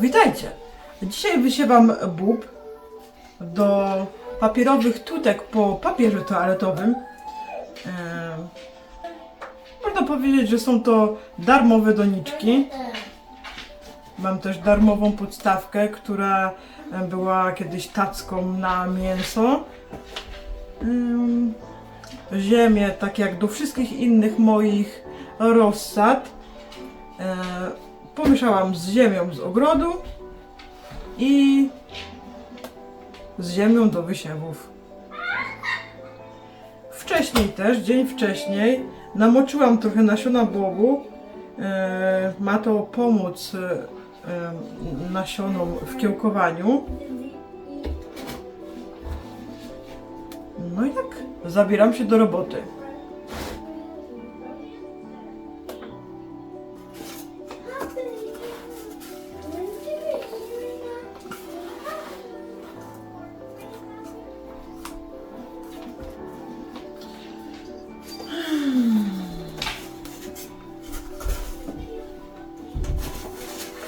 Witajcie! Dzisiaj wysiewam bób do papierowych tutek po papierze toaletowym. Eee, można powiedzieć, że są to darmowe doniczki. Mam też darmową podstawkę, która była kiedyś tacką na mięso. Ym, Ziemię, tak jak do wszystkich innych moich rozsad, e, pomieszałam z ziemią z ogrodu i z ziemią do wysiewów. Wcześniej też, dzień wcześniej, namoczyłam trochę nasiona bobu. E, ma to pomóc e, nasionom w kiełkowaniu. No i tak, zabieram się do roboty.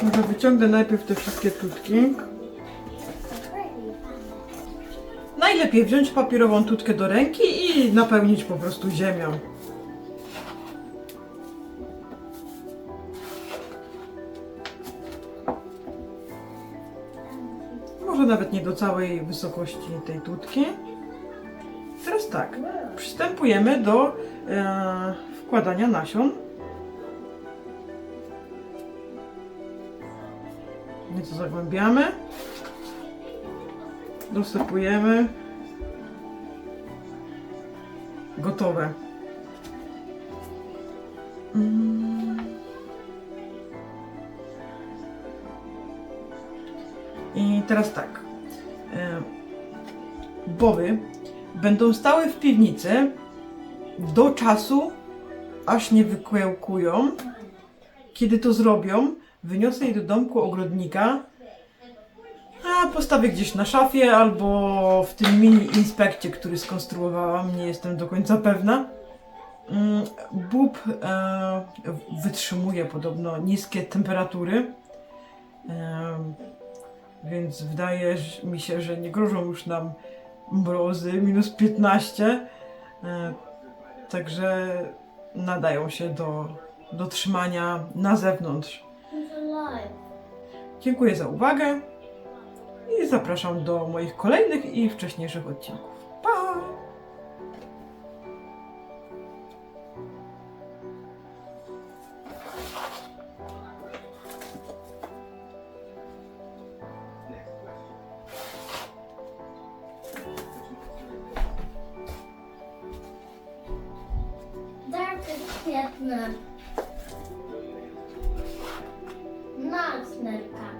Może wyciągnę najpierw te wszystkie tutki. Najlepiej wziąć papierową tutkę do ręki i napełnić po prostu ziemią. Może nawet nie do całej wysokości tej tutki. Teraz tak, przystępujemy do e, wkładania nasion. Nieco zagłębiamy. Dosypujemy. Gotowe. Mm. I teraz tak. E, Boby będą stały w piwnicy do czasu, aż nie wykiełkują. Kiedy to zrobią, wyniosę je do domku ogrodnika, a postawię gdzieś na szafie albo w tym mini inspekcie, który skonstruowałam, nie jestem do końca pewna. Mm, Bób e, wytrzymuje podobno niskie temperatury, e, więc wydaje mi się, że nie grożą już nam mrozy minus 15, e, także nadają się do, do trzymania na zewnątrz. Dziękuję za uwagę i zapraszam do moich kolejnych i wcześniejszych odcinków. Pa! Dark. Noclerka.